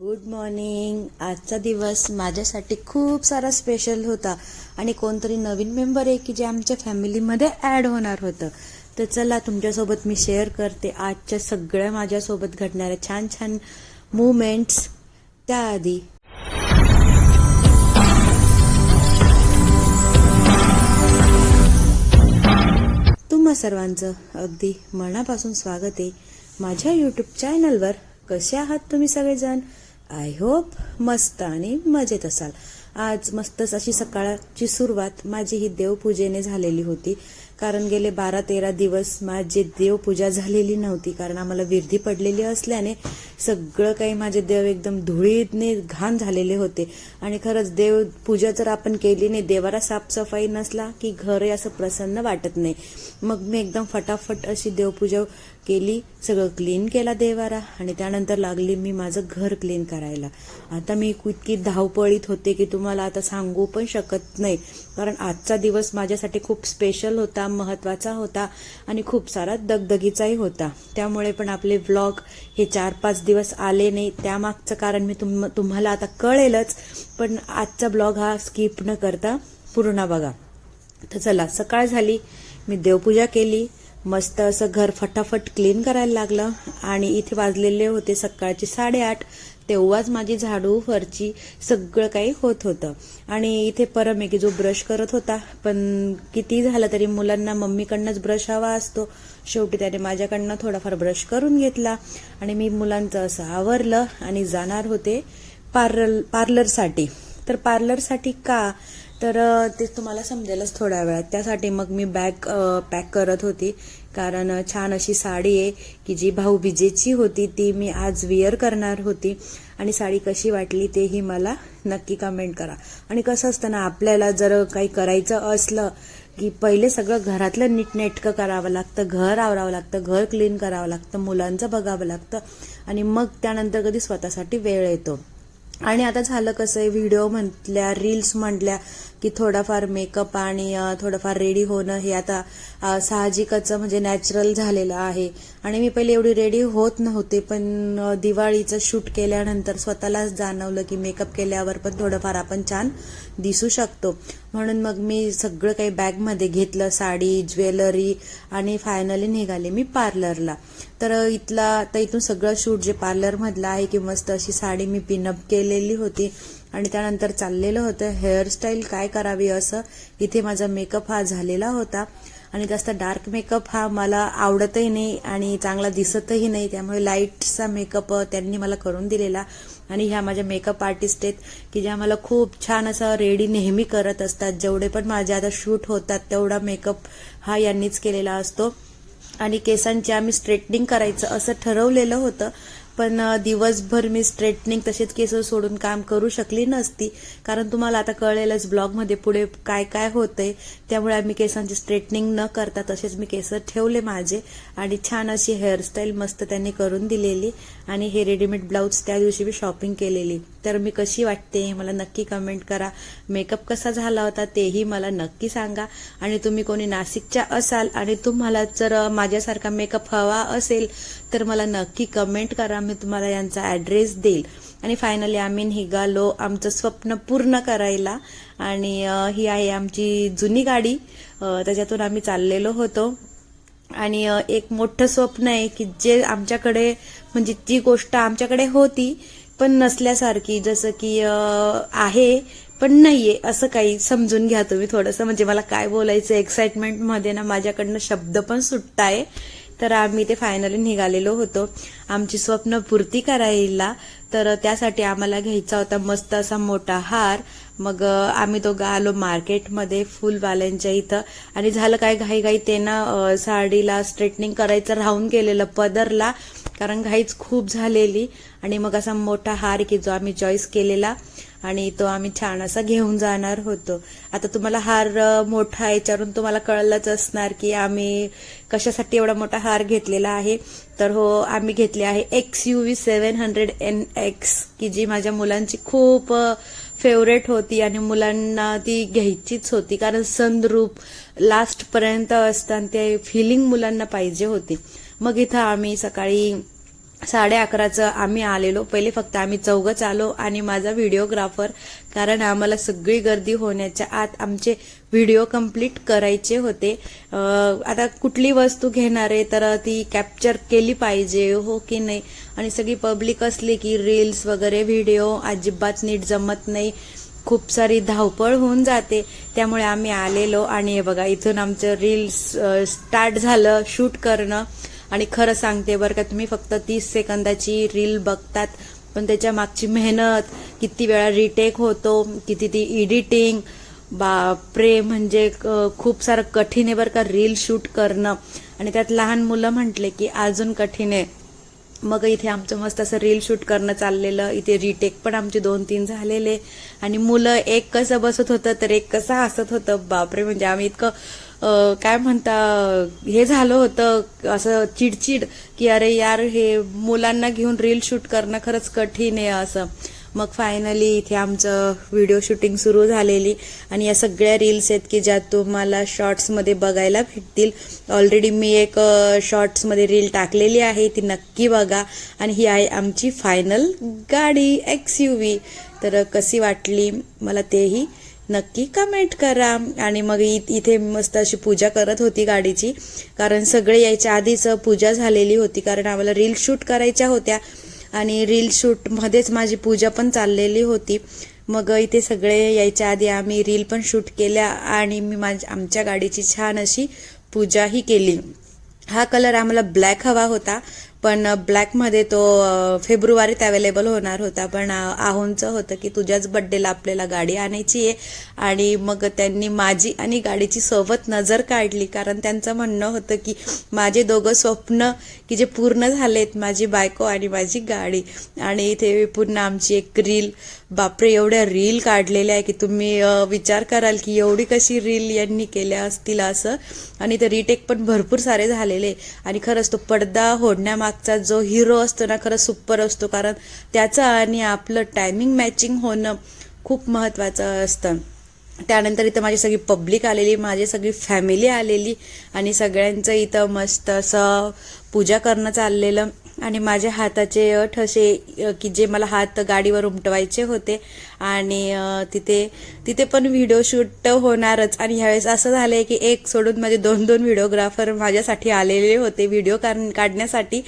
Good morning आजचा दिवस माझ्यासाठी खूप सारा स्पेशल होता. आणि कोणतरी नवीन मेंबर आहे की जे आमच्या फॅमिलीमध्ये ॲड होणार होतं. तर चला तुमच्यासोबत मी शेअर करते. आजच्या सगळ्या माझ्यासोबत घडणाऱ्या छान छान मुवमेंट्स त्याआधी. तुम्हा सर्वांचं अगदी मनापासून स्वागत आहे. माझ्या यूट्यूब चॅनलवर कसे आहात तुम्ही सगळेजण? आय होप मस्त आणि मजेत असाल. आज मस्तच अशी सकाळची सुरुवात माझी ही देवपूजेने झालेली होती. कारण गेले बारा तेरा दिवस माझी देवपूजा झालेली नव्हती. कारण आम्हाला विरधी पडलेली असल्याने सगळं काही माझे देव एकदम धुळीतने घाण झालेले होते. आणि खरंच देव पूजा जर आपण केली नाही देवाला साफसफाई नसला की घर असं प्रसन्न वाटत नाही. मग मी एकदम फटाफट अशी देवपूजा केली सगळं क्लीन केला देवारा आणि त्यानंतर लागली मी माझं घर क्लीन करायला. आता मी इतकी धावपळीत होते की तुम्हाला आता सांगू पण शकत नाही. कारण आजचा दिवस माझ्यासाठी खूप स्पेशल होता महत्त्वाचा होता आणि खूप सारा दगदगीचाही होता. त्यामुळे पण आपले व्लॉग हे चार पाच दिवस आले नाही. त्यामागचं कारण मी तुम तुम्हाला आता कळेलच पण आजचा ब्लॉग हा स्किप न करता पूर्ण बघा. तर चला सकाळ झाली. मी देवपूजा केली. मस्त असं घर फटाफट क्लीन करायला लागलं. आणि इथे वाजलेले होते सकाळचे साडेआठ. तेव्हाच माझी झाडू फरची सगळं काही होत होतं. आणि इथे परम आहे की जो ब्रश करत होता. पण किती झालं तरी मुलांना मम्मीकडनंच ब्रश हवा असतो. शेवटी त्याने माझ्याकडनं थोडाफार ब्रश करून घेतला. आणि मी मुलांचं असं आवरलं आणि जाणार होते पार्लर पार्लरसाठी. तर पार्लरसाठी का? तर ते तुम्हाला समजेलच थोड्या वेळात. त्यासाठी मग मी बॅग पॅक करत होती. कारण छान अशी साडी आहे की जी भाऊबीजेची होती ती मी आज विअर करणार होती. आणि साडी कशी वाटली तेही मला नक्की कमेंट करा. आणि कसं असतं ना आपल्याला जर काही करायचं असलं की पहिले सगळं घरातलं नीटनेटकं करावं लागतं घर आवरावं लागतं घर क्लीन करावं लागतं मुलांचं बघावं लागतं. आणि मग त्यानंतर कधी स्वतःसाठी वेळ येतो. आणि आता झालं कसं आहे व्हिडिओ म्हटल्या रील्स म्हटल्या की थोडाफार मेकअप आणि थोडंफार रेडी होणं हे आता साहजिकच म्हणजे नॅचरल झालेलं आहे. आणि मी पहिले एवढी रेडी होत नव्हते पण दिवाळीचं शूट केल्यानंतर स्वतःलाच जाणवलं की मेकअप केल्यावर पण थोडंफार आपण छान दिसू शकतो. म्हणून मग मी सगळं काही बॅगमध्ये घेतलं साडी ज्वेलरी आणि फायनली निघाले मी पार्लरला तर इथला आता इथून सगळं शूट जे पार्लरमधलं आहे की मस्त अशी साडी मी पिनअप केलेली होती आणि त्यानंतर चाललेलं होतं. हेअरस्टाईल काय करावी असं? इथे माझा मेकअप हा झालेला होता. आणि जास्त डार्क मेकअप हा मला आवडतही नाही आणि चांगला दिसतही नाही. त्यामुळे लाईटचा मेकअप त्यांनी मला करून दिलेला. आणि ह्या माझ्या मेकअप आर्टिस्ट आहेत की ज्या मला खूप छान असं रेडी नेहमी करत असतात. जेवढे पण माझे आता शूट होतात तेवढा मेकअप हा यांनीच केलेला असतो. आणि केसांची आम्ही स्ट्रेटनिंग करायचं असं ठरवलेलं होतं. पण दिवसभर मी स्ट्रेटनिंग तसेच केस सोडून काम करू शकली नसती. कारण तुम्हाला आता कळेलच ब्लॉगमध्ये पुढे काय काय होतंय. त्यामुळे आम्ही केसांची स्ट्रेटनिंग न करता तसेच मी केस ठेवले माझे. आणि छान अशी हेअरस्टाईल मस्त त्यांनी करून दिलेली. आणि हे रेडीमेड ब्लाऊज त्या दिवशी मी शॉपिंग केलेली. तर मी कशी वाटते मला नक्की कमेंट करा. मेकअप कसा झाला होता तेही मला नक्की सांगा. आणि तुम्ही कोणी नाशिकच्या असाल आणि तुम्हाला जर माझ्यासारखा मेकअप हवा असेल तर मला नक्की कमेंट करा. मी तुम्हाला यांचा ॲड्रेस देईल. आणि फायनली आम्ही निघालो आमचं स्वप्न पूर्ण करायला. आणि ही आहे आमची जुनी गाडी. त्याच्यातून आम्ही चाललेलो होतो. आणि एक मोठं स्वप्न आहे की जे आमच्याकडे म्हणजे जी गोष्ट आमच्याकडे होती पण नसल्यासारखी जसं की आहे पण नाहीये असं काही समजून घ्या तुम्ही थोडंसं. म्हणजे मला काय बोलायचं एक्साइटमेंटमध्ये ना माझ्याकडनं शब्द पण सुटताय. तर आम्ही ते फायनली निघालेलो होतो. आमची स्वप्न पूर्ती करायला. तर त्यासाठी आम्हाला घ्यायचा होता मस्त असा मोठा हार. मग आम्ही दोघं आलो मार्केटमध्ये फुलवाल्यांच्या इथं. आणि झालं काय घाई घाई ते ना साडीला स्ट्रेटनिंग करायचं राहून गेलेलं पदरला. कारण घाईच खूप झालेली आणि मग असा मोठा हार की जो आम्ही चॉईस केलेला आणि तो आम्ही छान असा घेऊन जाणार होतो. आता तुम्हाला हार मोठा याच्यावरून तुम्हाला कळलंच असणार की आम्ही कशासाठी एवढा मोठा हार घेतलेला आहे. तर हो आम्ही घेतले आहे X U V seven hundred N X की जी माझ्या मुलांची खूप फेवरेट होती आणि मुलांना ती घ्यायचीच होती. कारण सनरूप लास्टपर्यंत असताना ते फिलिंग मुलांना पाहिजे होती. मग इथं आम्ही सकाळी साडे अकराचं आम्ही आलेलो. पहिले फक्त आम्ही चौघच आलो आणि माझा व्हिडिओग्राफर कारण आम्हाला सगळी गर्दी होण्याच्या आत आमचे व्हिडिओ कंप्लीट करायचे होते. आता कुठली वस्तू घेणार आहे तर ती कॅप्चर केली पाहिजे हो की नाही? आणि सगळी पब्लिक असली की रील्स वगैरे व्हिडिओ अजिबात नीट जमत नाही. खूप सारी धावपळ होऊन जाते. त्यामुळे आम्ही आलेलो आणि हे बघा इथून आमचं रील्स स्टार्ट झालं शूट करणं. आणि खरं सांगते बरं का तुम्ही फक्त तीस सेकंदाची रील बघतात पण त्याच्या मागची मेहनत किती वेळा रिटेक होतो किती ती एडिटिंग बापरे म्हणजे खूप सारं कठीण आहे बरं का रील शूट करणं. आणि त्यात लहान मुलं म्हटले की अजून कठीण आहे. मग इथे आमचं मस्त असं रील शूट करणं चाललेलं इथे रिटेक पण आमचे दोन तीन झालेले. आणि मुलं एक कसं बसत होतं तर एक कसं हसत होतं बापरे म्हणजे आम्ही इतकं काय म्हणता हे झालं होतं असं चिडचिड की अरे यार हे मुलांना घेऊन रील शूट करणं खरंच कठीण आहे असं. मग फायनली इथे आमचं व्हिडिओ शूटिंग सुरू झालेली आणि या सगळ्या रील्स आहेत की ज्या तुम्हाला शॉर्ट्समध्ये बघायला भेटतील. ऑलरेडी मी एक शॉर्ट्समध्ये रील टाकलेली आहे ती नक्की बघा. आणि ही आहे आमची फायनल गाडी एक्स यू व्ही तर कशी वाटली? मला तेही नक्की कमेंट करा. आणि मग इ- इथे मस्त अशी पूजा करत होती गाडीची. कारण सगळे यायच्या आधीच पूजा झालेली होती. कारण आम्हाला रील शूट करायच्या होत्या. आणि रील शूटमध्येच माझी पूजा पण चाललेली होती. मग इथे सगळे यायच्या आधी आम्ही रील पण शूट केल्या. आणि मी माझ्या आमच्या गाडीची छान अशी पूजाही केली. हा कलर आम्हाला ब्लॅक हवा होता. पण ब्लॅकमध्ये तो फेब्रुवारीत अवेलेबल होणार होता. पण आहोंचं होतं की तुझ्याच बड्डेला आपल्याला गाडी आणायची आहे. आणि मग त्यांनी माझी आणि गाडीची सोबत नजर काढली. कारण त्यांचं म्हणणं होतं की माझे दोघं स्वप्न की जे पूर्ण झालेत माझी बायको आणि माझी गाडी. आणि इथे पुन्हा आमची एक रील बापरे एवढ्या रील काढलेल्या आहे की तुम्ही विचार कराल की एवढी कशी रील यांनी केल्या असतील असं. आणि ते रिटेक पण भरपूर सारे झालेले आणि खरंच तो पडदा होडण्यामागचा जो हिरो असतो ना खरंच सुपर असतो. कारण त्याचं आणि आपलं टायमिंग मॅचिंग होणं खूप महत्त्वाचं असतं. त्यानंतर इथं माझी सगळी पब्लिक आलेली माझी सगळी फॅमिली आलेली. आणि सगळ्यांचं इथं मस्त असं पूजा करणं चाललेलं. आणि माझ्या हाताचे ठसे की जे मला हात गाडीवर उमटवायचे होते. आणि तिथे तिथे पण व्हिडिओ शूट होणारच. आणि ह्यावेळेस असं झालं आहे की एक सोडून माझे दोन दोन व्हिडिओग्राफर माझ्यासाठी आलेले होते व्हिडिओ काढण्यासाठी.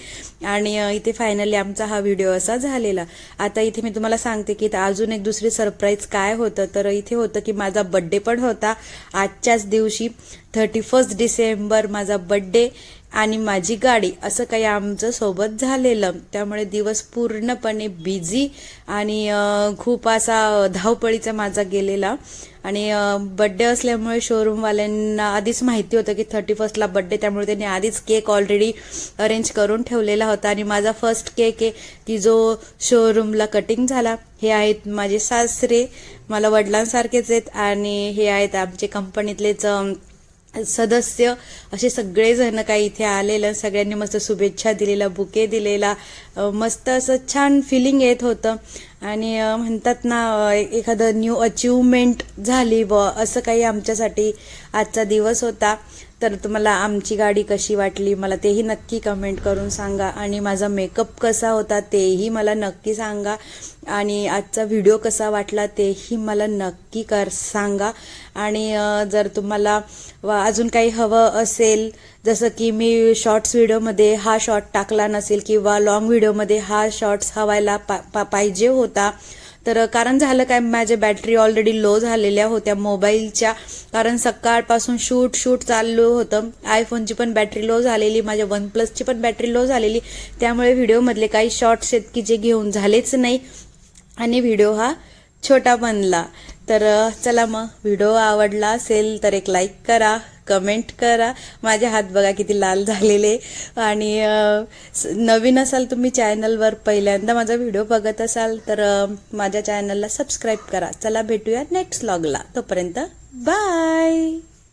आणि इथे फायनली आमचा हा व्हिडिओ असा झालेला. आता इथे मी तुम्हाला सांगते की अजून एक दुसरी सरप्राईज काय होतं. तर इथे होतं की माझा बड्डे पण होता. आजच्याच दिवशी थर्टी फर्स्ट डिसेंबर माझा बड्डे आणि माझी गाडी असं काही आमचं सोबत झालेलं. त्यामुळे दिवस पूर्णपणे बिझी आणि खूप असा धावपळीचा माझा गेलेला. आणि बड्डे असल्यामुळे शोरूमवाल्यांना आधीच माहिती होतं की थर्टी फर्स्टला बड्डे त्यामुळे त्यांनी आधीच केक ऑलरेडी अरेंज करून ठेवलेला होता. आणि माझा फर्स्ट केक आहे की जो शोरूमला कटिंग झाला. हे आहेत माझे सासरे मला वडिलांसारखेच आहेत. आणि हे आहेत आमचे कंपनीतलेच सदस्य असे सगळेजण काही इथे आलेलं सगळ्यांनी मस्त शुभेच्छा दिलेला बुके दिलेला मस्त असं छान फिलिंग येत होतं. आणि म्हणतात ना एखादं न्यू अचिव्हमेंट झाली व असं काही आमच्यासाठी आजचा दिवस होता. तर तुम्हाला आमची गाडी कशी वाटली मला तेही नक्की कमेंट करून सांगा. आणि माझा मेकअप कसा होता तेही मला नक्की सांगा. आणि आजचा व्हिडिओ कसा वाटला तेही मला नक्की कर सांगा. आणि जर तुम्हाला अजून काही हवं असेल जसं की मी शॉर्ट्स व्हिडिओमध्ये हा शॉर्ट टाकला नसेल किंवा लाँग व्हिडिओमध्ये हा शॉर्ट्स हवायला पा पा- पाहिजे होता तर कारण झालं काय माझ्या बॅटरी ऑलरेडी लो झालेल्या होत्या मोबाईलच्या कारण सकाळपासून शूट शूट चाललं होतं. आयफोनची पण बॅटरी लो झालेली माझ्या वन प्लसची पण बॅटरी लो झालेली. त्यामुळे व्हिडिओमधले काही शॉर्ट्स आहेत की जे घेऊन झालेच नाही. आणि व्हिडिओ हा छोटा बनला. तर चला मग व्हिडिओ आवडला असेल तर एक लाईक करा. कमेंट करा. माझे हात बघा किती लाल झालेले. आणि स- नवीन असाल तुम्ही चॅनलवर पहिल्यांदा माझा व्हिडिओ बघत असाल तर माझ्या चॅनलला सबस्क्राईब करा. चला भेटूया नेक्स्ट लॉगला तोपर्यंत बाय